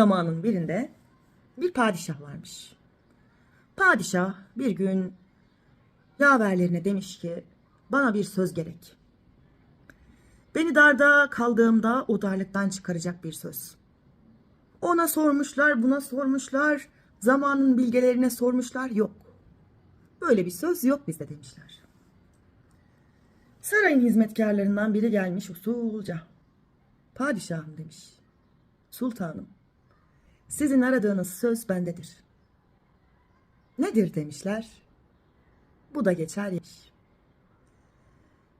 Zamanın birinde bir padişah varmış. Padişah bir gün yaverlerine demiş ki bana bir söz gerek. Beni darda kaldığımda o darlıktan çıkaracak bir söz. Ona sormuşlar, buna sormuşlar, zamanın bilgelerine sormuşlar, yok. Böyle bir söz yok bizde demişler. Sarayın hizmetkarlarından biri gelmiş usulca. Padişahım demiş. Sultanım, sizin aradığınız söz bendedir. Nedir demişler. Bu da geçer yemiş.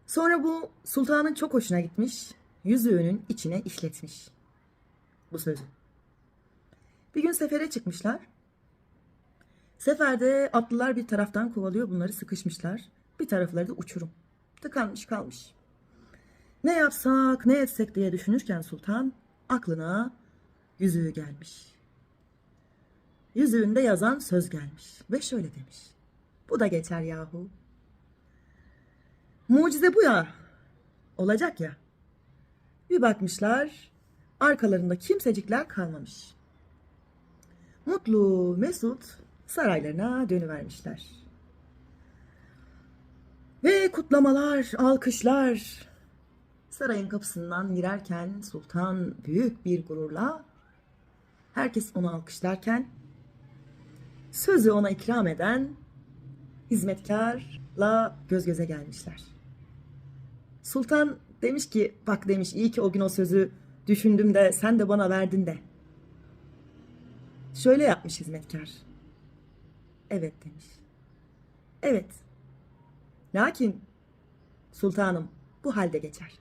Sonra bu sultanın çok hoşuna gitmiş. Yüzüğünün içine işletmiş. Bu sözü. Bir gün sefere çıkmışlar. Seferde atlılar bir taraftan kovalıyor bunları sıkışmışlar. Bir tarafları da uçurum. Tıkanmış kalmış. Ne yapsak ne etsek diye düşünürken sultan aklına yüzüğü gelmiş. Yüzüğünde yazan söz gelmiş ve şöyle demiş. Bu da geçer yahu. Mucize bu ya. Olacak ya. Bir bakmışlar arkalarında kimsecikler kalmamış. Mutlu Mesut saraylarına dönüvermişler. Ve kutlamalar, alkışlar. Sarayın kapısından girerken sultan büyük bir gururla herkes onu alkışlarken sözü ona ikram eden hizmetkarla göz göze gelmişler. Sultan demiş ki bak demiş iyi ki o gün o sözü düşündüm de sen de bana verdin de. Şöyle yapmış hizmetkar. Evet demiş. Evet. Lakin sultanım bu halde geçer.